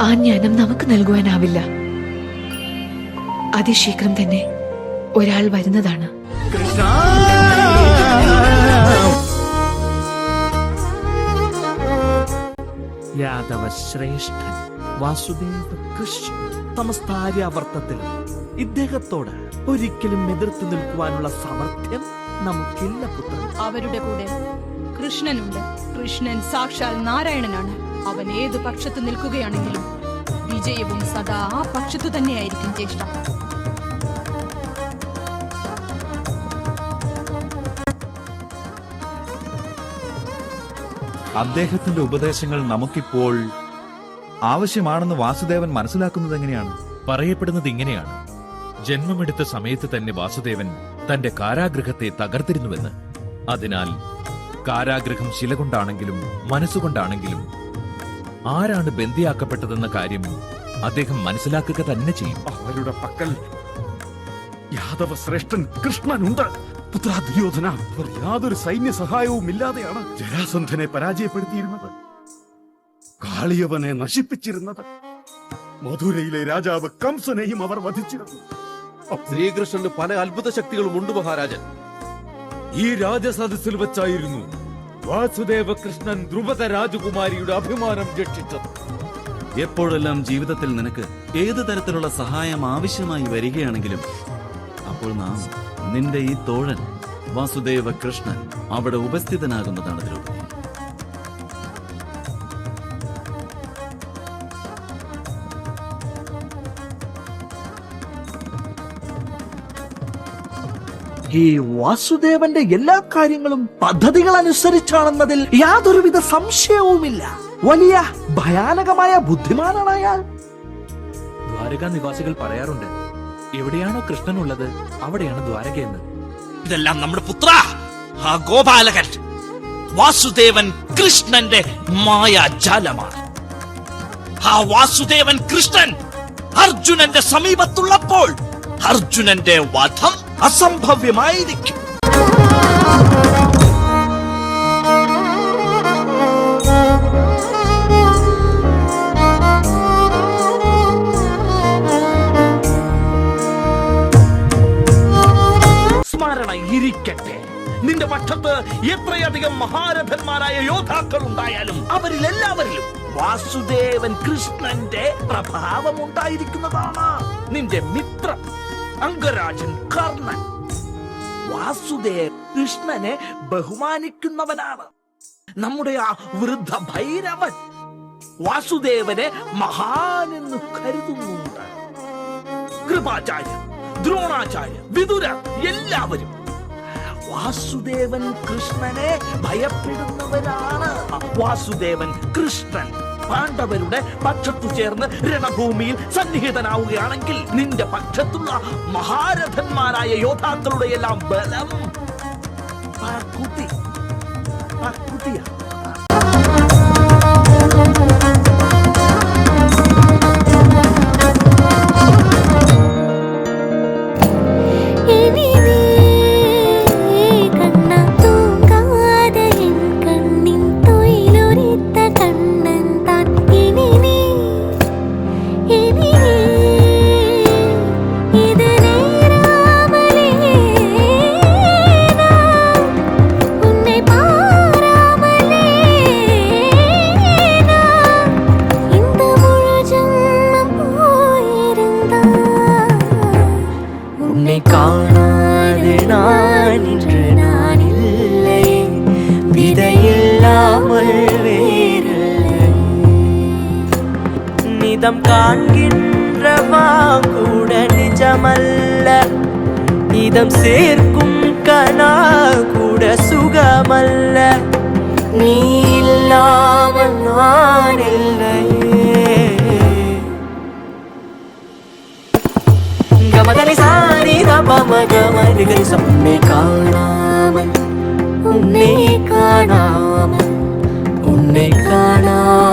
ആ ജ്ഞാനം നമുക്ക് നൽകുവാനാവില്ല. അതിശീഘ്രം തന്നെ ഒരാൾ വരുന്നതാണ്. യാദവ ശ്രേഷ്ഠൻ വാസുദേവ കൃഷ്ണ ഇദ്ദേഹത്തോട് ഒരിക്കലും എതിർത്തു നിൽക്കുവാനുള്ള സമർത്ഥ്യം നമുക്കില്ല പുത്രൻ. അവരുടെ കൂടെ കൃഷ്ണനുണ്ട്. കൃഷ്ണൻ സാക്ഷാൽ നാരായണനാണ്. അവൻ ഏത് പക്ഷത്ത് നിൽക്കുകയാണെങ്കിലും വിജയവും സദാ ആ പക്ഷത്തു തന്നെയായിരിക്കും ജ്യേഷ്ഠ അദ്ദേഹത്തിന്റെ ഉപദേശങ്ങൾ നമുക്കിപ്പോൾ ആവശ്യമാണെന്ന് വാസുദേവൻ മനസ്സിലാക്കുന്നത് എങ്ങനെയാണ്? പറയപ്പെടുന്നത് ഇങ്ങനെയാണ്. ജന്മമെടുത്ത സമയത്ത് തന്നെ വാസുദേവൻ തന്റെ കാരാഗ്രഹത്തെ തകർത്തിരുന്നുവെന്ന്. അതിനാൽ കാരാഗ്രഹം ശില കൊണ്ടാണെങ്കിലും മനസ്സുകൊണ്ടാണെങ്കിലും ആരാണ് ബന്ദിയാക്കപ്പെട്ടതെന്ന കാര്യം അദ്ദേഹം മനസ്സിലാക്കുക തന്നെ ചെയ്യും. അവരുടെ പക്കൽ യാദവ ശ്രേഷ്ഠൻ കൃഷ്ണനുണ്ട്. പുത്ര ദുര്യോധന അവർ യാതൊരു സൈന്യ സഹായവും ഇല്ലാതെയാണ് ജരാസന്ധനെ പരാജയപ്പെടുത്തിയിരുന്നത്. കാളിയവനെ നശിപ്പിച്ചിരുന്നത്. മധുരയിലെ രാജാവ് കംസനെയും അവർ വധിച്ചിരുന്നു. ശ്രീകൃഷ്ണന് പല അത്ഭുത ശക്തികളും ഉണ്ട് മഹാരാജൻ. ഈ രാജസദസ്സിൽ വെച്ചായിരുന്നു വാസുദേവ കൃഷ്ണൻ ധ്രുപദ രാജകുമാരിയുടെ അഭിമാനം രക്ഷിച്ചത്. എപ്പോഴെല്ലാം ജീവിതത്തിൽ നിനക്ക് ഏത് തരത്തിലുള്ള സഹായം ആവശ്യമായി വരികയാണെങ്കിലും അപ്പോൾ നാം നിന്റെ ഈ തോഴൻ വാസുദേവ കൃഷ്ണൻ അവിടെ ഉപസ്ഥിതനാകുന്നതാണ് ദ്രൗപദി. ഈ വാസുദേവന്റെ എല്ലാ കാര്യങ്ങളും പദ്ധതികൾ അനുസരിച്ചാണെന്നതിൽ യാതൊരുവിധ സംശയവുമില്ല. വലിയ ഭയാനകമായ ബുദ്ധിമാനാണ് അയാൾ ദ്വാരകാ നിവാസികൾ പറയാറുണ്ട് എവിടെയാണോ കൃഷ്ണൻ ഉള്ളത് അവിടെയാണ് ദ്വാരകയെന്ന് ഇതെല്ലാം നമ്മുടെ പുത്ര ആ ഗോപാലകൻ. വാസുദേവൻ കൃഷ്ണന്റെ മായാജാലമാണ്. ആ വാസുദേവൻ കൃഷ്ണൻ അർജുനന്റെ സമീപത്തുള്ളപ്പോൾ അർജുനന്റെ വധം അസംഭവ്യമായിരിക്കും. സ്മരണ ഇരിക്കട്ടെ. നിന്റെ പക്ഷത്ത് എത്രയധികം മഹാരഥന്മാരായ യോദ്ധാക്കൾ ഉണ്ടായാലും അവരിൽ എല്ലാവരിലും വാസുദേവൻ കൃഷ്ണന്റെ പ്രഭാവം ഉണ്ടായിരിക്കുന്നതാണ് നിന്റെ മിത്രം. അംഗരാജൻ കർണൻ. വാസുദേവ് കൃഷ്ണനെ ബഹുമാനിക്കുന്നവനാണ്. നമ്മുടെ ആ വൃദ്ധ ഭൈരവൻ വാസുദേവനെ മഹാനെന്ന് കരുതുന്നുണ്ട്. കൃപാചാര്യ ദ്രോണാചാര്യ വിതുര എല്ലാവരും വാസുദേവൻ കൃഷ്ണനെ ഭയപ്പെടുന്നവരാണ്. വാസുദേവൻ കൃഷ്ണൻ. പാണ്ഡവരുടെ പക്ഷത്തു ചേർന്ന് രണഭൂമിയിൽ സന്നിഹിതനാവുകയാണെങ്കിൽ നിന്റെ പക്ഷത്തുള്ള മഹാരഥന്മാരായ യോദ്ധാക്കളുടെ എല്ലാം ബലം പ്രകൃതി പകുതിയാണ് அர்த்தம் காண்கின்றவா கூட நிஜமல்ல. இதம் சேர்க்கும் கனா கூட சுகமல்ல. நீ இல்லாமல் நான் இல்லையே. கமதனி சாரி தபம கமனிகள் சொன்னை காணாமல் உன்னை காணாமல் உன்னை காணாமல்.